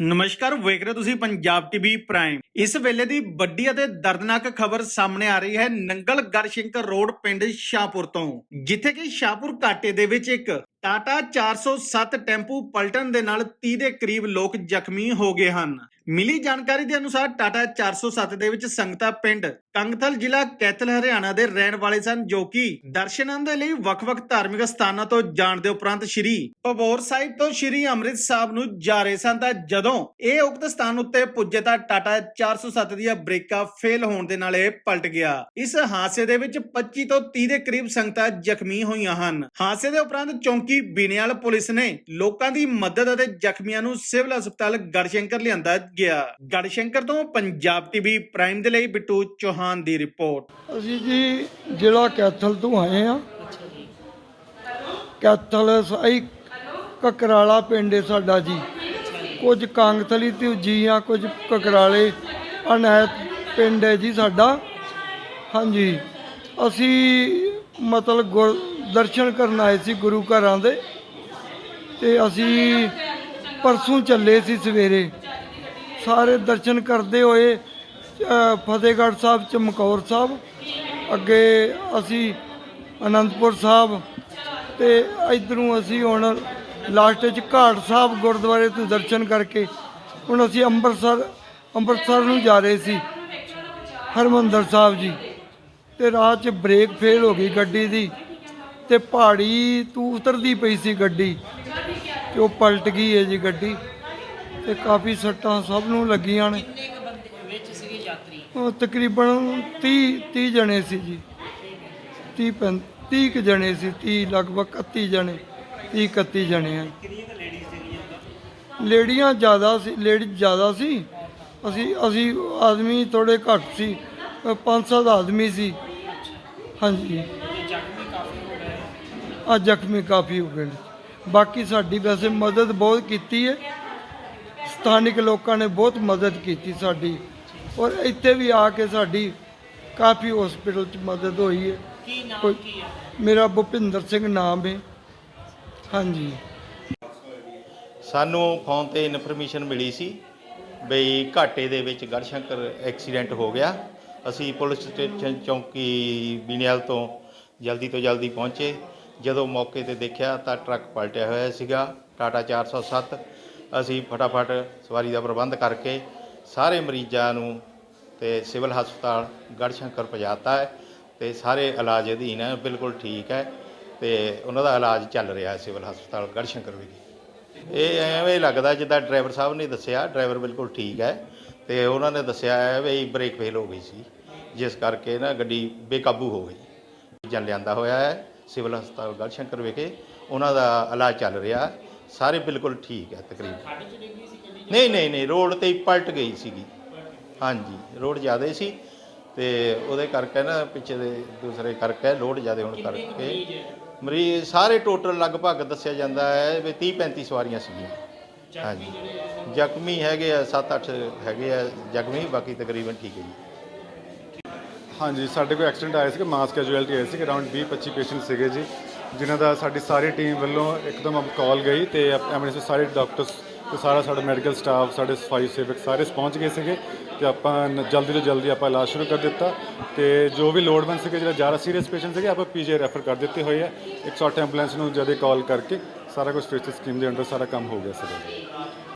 ਨਮਸਕਾਰ, ਵੇਖ ਰਹੇ ਤੁਸੀਂ ਪੰਜਾਬ ਟੀਵੀ ਪ੍ਰਾਈਮ ਇਸ ਵੇਲੇ ਦੀ ਵੱਡੀ ਅਤੇ ਦਰਦਨਾਕ ਖਬਰ ਸਾਹਮਣੇ ਆ ਰਹੀ ਹੈ ਨੰਗਲ ਗੜਸ਼ੰਕਰ ਰੋਡ ਪਿੰਡ ਸ਼ਾਹਪੁਰ ਤੋਂ, ਜਿੱਥੇ ਕਿ ਸ਼ਾਹਪੁਰ ਘਾਟੇ ਦੇ ਵਿੱਚ ਇੱਕ ਟਾਟਾ 407 ਟੈਂਪੂ ਪਲਟਣ ਦੇ ਨਾਲ 30 ਦੇ ਕਰੀਬ ਲੋਕ ਜ਼ਖਮੀ ਹੋ ਗਏ ਹਨ। ਮਿਲੀ ਜਾਣਕਾਰੀ ਦੇ ਅਨੁਸਾਰ ਟਾਟਾ 407 ਦੇ ਵਿੱਚ ਸੰਗਤਾ ਪਿੰਡ ਕੰਗਥਲ ਜ਼ਿਲ੍ਹਾ ਕੈਥਲ, ਹਰਿਆਣਾ ਦੇ ਰਹਿਣ ਵਾਲੇ ਸਨ, ਜੋ ਕਿ ਦਰਸ਼ਨਾਂ ਦੇ ਲਈ ਵੱਖ-ਵੱਖ ਧਾਰਮਿਕ ਸਥਾਨਾਂ ਤੋਂ ਜਾਣ ਦੇ ਉਪਰੰਤ ਸ਼੍ਰੀ ਪਬੋਰ ਸਾਹਿਬ ਤੋਂ ਸ਼੍ਰੀ ਅੰਮ੍ਰਿਤ ਸਾਹਿਬ ਨੂੰ ਜਾ ਰਹੇ ਸਨ। ਤਾਂ ਜਦੋਂ ਇਹ ਉਕਤ ਸਥਾਨ ਉੱਤੇ ਪੁੱਜੇ ਤਾਂ ਟਾਟਾ 407 ਦੀਆਂ ਬ੍ਰੇਕਾਂ ਫੇਲ ਹੋਣ ਦੇ ਨਾਲ ਇਹ ਪਲਟ ਗਿਆ। ਇਸ ਹਾਦਸੇ ਦੇ ਵਿੱਚ 25 ਤੋਂ 30 ਦੇ ਕਰੀਬ ਸੰਗਤਾਂ ਜ਼ਖਮੀ ਹੋਈਆਂ ਹਨ। ਹਾਦਸੇ ਦੇ ਉਪਰੰਤ ਚੌਂਕੀ ਬੀਨੇਵਾਲ ਪੁਲਿਸ ਨੇ ਲੋਕਾਂ ਦੀ ਮਦਦ ਅਤੇ ਜ਼ਖਮੀਆਂ ਨੂੰ ਸਿਵਲ ਹਸਪਤਾਲ ਗੜਸ਼ੰਕਰ ਲਿਆਂਦਾ ਗਿਆ। ਗੜਸ਼ੰਕਰ ਤੋਂ ਪੰਜਾਬ ਟੀਵੀ ਪ੍ਰਾਈਮ ਦੇ ਲਈ ਬਿੱਟੂ ਚੌਹਾਨ ਦੀ ਰਿਪੋਰਟ। ਅਸੀਂ ਜੀ ਜ਼ਿਲ੍ਹਾ ਕੈਥਲ ਤੋਂ ਆਏ ਆ ਕੈਥਲ ਸਾਈ ਕਕਰਾਲਾ ਪਿੰਡ ਹੈ ਸਾਡਾ ਜੀ। ਕੁਝ ਕਾਂਗਥਲੀ ਤੇ ਜੀ ਆ, ਕੁਝ ਕਕਰਾਲੇ ਅਨੈਤ ਪਿੰਡ ਹੈ ਜੀ ਸਾਡਾ। ਹਾਂਜੀ, ਅਸੀਂ ਮਤਲਬ ਗੁਰ, ਦਰਸ਼ਨ ਕਰਨ ਆਏ ਸੀ ਗੁਰੂ ਘਰਾਂ ਦੇ। ਤੇ ਅਸੀਂ ਪਰਸੋਂ ਚੱਲੇ ਸੀ ਸਵੇਰੇ। ਸਾਰੇ ਦਰਸ਼ਨ ਕਰਦੇ ਹੋਏ ਫਤਿਹਗੜ੍ਹ ਸਾਹਿਬ ਚਮਕੌਰ ਸਾਹਿਬ, ਅੱਗੇ ਅਸੀਂ ਅਨੰਦਪੁਰ ਸਾਹਿਬ ਤੇ ਇਧਰੋਂ ਅਸੀਂ ਹੁਣ ਲਾਸਟ ਵਿੱਚ ਘਾਟ ਸਾਹਿਬ ਗੁਰਦੁਆਰੇ ਤੋਂ ਦਰਸ਼ਨ ਕਰਕੇ ਹੁਣ ਅਸੀਂ ਅੰਮ੍ਰਿਤਸਰ ਅੰਮ੍ਰਿਤਸਰ ਨੂੰ ਜਾ ਰਹੇ ਸੀ, ਹਰਮੰਦਰ ਸਾਹਿਬ ਜੀ। ਤੇ ਰਾਹ 'ਚ ਬ੍ਰੇਕ ਫੇਲ ਹੋ ਗਈ ਗੱਡੀ ਦੀ ਤੇ ਪਹਾੜੀ ਤੂੰ ਉਤਰਦੀ ਪਈ ਸੀ ਗੱਡੀ ਤੇ ਉਹ ਪਲਟ ਗਈ ਹੈ ਜੀ ਗੱਡੀ ਤੇ ਕਾਫੀ ਸੱਟਾਂ ਸਭ ਨੂੰ ਲੱਗੀਆਂ ਨੇ ਕਿੰਨੇ ਕੁ ਬੰਦੇ ਵਿੱਚ ਸੀਗੇ ਯਾਤਰੀ ਉਹ ਤਕਰੀਬਨ 30 30 ਜਣੇ ਸੀ ਜੀ। 30 ਪੈਂ- 30 ਕੁ ਜਣੇ ਸੀ 30 ਲਗਭਗ 31 ਜਣੇ 30 31 ਜਣੇ ਆ। ਲੇਡੀਆਂ ਜ਼ਿਆਦਾ ਸੀ ਲੇਡੀ ਜ਼ਿਆਦਾ ਸੀ। ਅਸੀਂ ਅਸੀਂ ਆਦਮੀ ਥੋੜੇ ਘੱਟ ਸੀ ਅ, ਪੰਜ ਸੱਤ ਆਦਮੀ ਸੀ। ਹਾਂਜੀ। ਆ ਜ਼ਖਮੀ ਕਾਫੀ ਹੋ ਗਏ ਨੇ। ਬਾਕੀ ਸਾਡੀ ਵੈਸੇ ਮਦਦ ਬਹੁਤ ਕੀਤੀ ਹੈ। ਸਥਾਨਿਕ ਲੋਕਾਂ ਨੇ ਬਹੁਤ ਮਦਦ ਕੀਤੀ ਸਾਡੀ। ਔਰ ਇੱਥੇ ਵੀ ਆ ਕੇ ਸਾਡੀ ਕਾਫੀ ਹਸਪੀਟਲ 'ਚ ਮਦਦ ਹੋਈ ਹੈ। ਕੀ ਨਾਮ ਕੀ ਹੈ? ਮੇਰਾ ਭੁਪਿੰਦਰ ਸਿੰਘ ਨਾਮ ਹੈ। ਹਾਂਜੀ। ਸਾਨੂੰ ਫੋਨ ਤੇ ਇਨਫੋਰਮੇਸ਼ਨ ਮਿਲੀ ਸੀ ਬਈ ਘਾਟੇ ਦੇ ਵਿੱਚ ਗੜਸ਼ੰਕਰ ਐਕਸੀਡੈਂਟ ਹੋ ਗਿਆ। ਅਸੀਂ ਪੁਲਿਸ ਸਟੇਸ਼ਨ ਚੌਂਕੀ ਬੀਨਿਆਲ ਤੋਂ ਜਲਦੀ ਤੋਂ ਜਲਦੀ ਪਹੁੰਚੇ। ਜਦੋਂ ਮੌਕੇ ਤੇ ਦੇਖਿਆ ਤਾਂ ਟਰੱਕ ਪਲਟਿਆ ਹੋਇਆ ਸੀਗਾ ਟਾਟਾ 407 ਅਸੀਂ ਫਟਾਫਟ ਸਵਾਰੀ ਦਾ ਪ੍ਰਬੰਧ ਕਰਕੇ ਸਾਰੇ ਮਰੀਜ਼ਾਂ ਨੂੰ ਤੇ ਸਿਵਲ ਹਸਪਤਾਲ ਗੜਸ਼ੰਕਰ ਪਹੁੰਚਾਤਾ ਹੈ ਤੇ ਸਾਰੇ ਇਲਾਜ ਅਧੀਨ ਹੈ, ਬਿਲਕੁਲ ਠੀਕ ਹੈ ਤੇ ਉਹਨਾਂ ਦਾ ਇਲਾਜ ਚੱਲ ਰਿਹਾ ਹੈ ਸਿਵਲ ਹਸਪਤਾਲ ਗੜਸ਼ੰਕਰ ਵਿਖੇ ਇਹ ਐਵੇਂ ਲੱਗਦਾ ਜਿੱਦਾਂ ਡਰਾਈਵਰ ਸਾਹਿਬ ਨੇ ਦੱਸਿਆ, ਡਰਾਈਵਰ ਬਿਲਕੁਲ ਠੀਕ ਹੈ ਤੇ ਉਹਨਾਂ ਨੇ ਦੱਸਿਆ ਹੈ ਵੀ ਬ੍ਰੇਕ ਫੇਲ ਹੋ ਗਈ ਸੀ, ਜਿਸ ਕਰਕੇ ਨਾ ਗੱਡੀ ਬੇਕਾਬੂ ਹੋ ਗਈ ਜਾਂ ਲਿਆਂਦਾ ਹੋਇਆ ਹੈ, ਸਿਵਲ ਹਸਪਤਾਲ ਗੜਸ਼ੰਕਰ ਵਿਖੇ ਉਹਨਾਂ ਦਾ ਇਲਾਜ ਚੱਲ ਰਿਹਾ ਹੈ। ਸਾਰੇ ਬਿਲਕੁਲ ਠੀਕ ਹੈ ਤਕਰੀਬਨ। ਨਹੀਂ ਨਹੀਂ ਨਹੀਂ ਰੋਡ ਤੇ ਹੀ ਪਲਟ ਗਈ ਸੀਗੀ। ਹਾਂਜੀ ਰੋਡ ਜ਼ਿਆਦਾ ਸੀ ਤੇ ਉਹਦੇ ਕਰਕੇ ਨਾ ਪਿੱਛੇ ਦੇ ਦੂਸਰੇ ਕਰਕੇ ਲੋਡ ਜ਼ਿਆਦਾ ਹੋਣ ਕਰਕੇ ਮਰੀਜ਼ ਸਾਰੇ ਟੋਟਲ ਲਗਭਗ ਦੱਸਿਆ ਜਾਂਦਾ ਹੈ ਵੀ 30 35 ਸਵਾਰੀਆਂ ਸੀਗੀਆਂ। ਹਾਂਜੀ। ਜ਼ਖਮੀ ਹੈਗੇ ਆ 7-8 ਹੈਗੇ ਆ ਜ਼ਖਮੀ ਬਾਕੀ ਤਕਰੀਬਨ ਠੀਕ ਹੈ ਜੀ। ਹਾਂਜੀ ਸਾਡੇ ਕੋਲ ਐਕਸੀਡੈਂਟ ਆਇਆ ਸੀ ਕਿ ਮਾਸ ਕੈਜੂਅਲਟੀ ਆਈ ਸੀ ਕਿ ਅਰਾਊਂਡ 20 25 ਪੇਸ਼ੈਂਟ ਸੀਗੇ ਜੀ। ਜਿਨ੍ਹਾਂ ਦਾ ਸਾਡੀ ਸਾਰੀ ਟੀਮ ਵੱਲੋਂ ਇੱਕਦਮ ਕਾਲ ਗਈ ਤੇ ਐਮਰਜੈਂਸੀ ਸਾਰੇ ਡਾਕਟਰਸ ਤੇ ਸਾਰਾ ਸਾਡਾ ਮੈਡੀਕਲ ਸਟਾਫ ਸਾਡੇ ਸਫ਼ਾਈ ਸੇਵਕ ਸਾਰੇ ਪਹੁੰਚ ਗਏ ਸੀਗੇ ਤੇ ਆਪਾਂ ਨ- ਜਲਦੀ ਤੋਂ ਜਲਦੀ ਆਪਾਂ ਇਲਾਜ ਸ਼ੁਰੂ ਕਰ ਦਿੱਤਾ ਤੇ ਜੋ ਵੀ ਲੋੜਵੰਦ ਸੀਗੇ, ਜਿਹੜਾ ਜ਼ਿਆਦਾ ਸੀਰੀਅਸ ਪੇਸ਼ੈਂਟ ਸੀਗੇ, ਆਪਾਂ ਪੀਜੀ ਰੈਫਰ ਕਰ ਦਿੱਤੇ ਹੋਏ ਆ। 108 ਐਂਬੂਲੈਂਸ ਨੂੰ ਜਦੇ ਕਾਲ ਕਰਕੇ ਸਾਰਾ ਕੁਝ ਫੇਸ ਸਕੀਮ ਦੇ ਅੰਡਰ ਸਾਰਾ ਕੰਮ ਹੋ ਗਿਆ ਸੀਗਾ।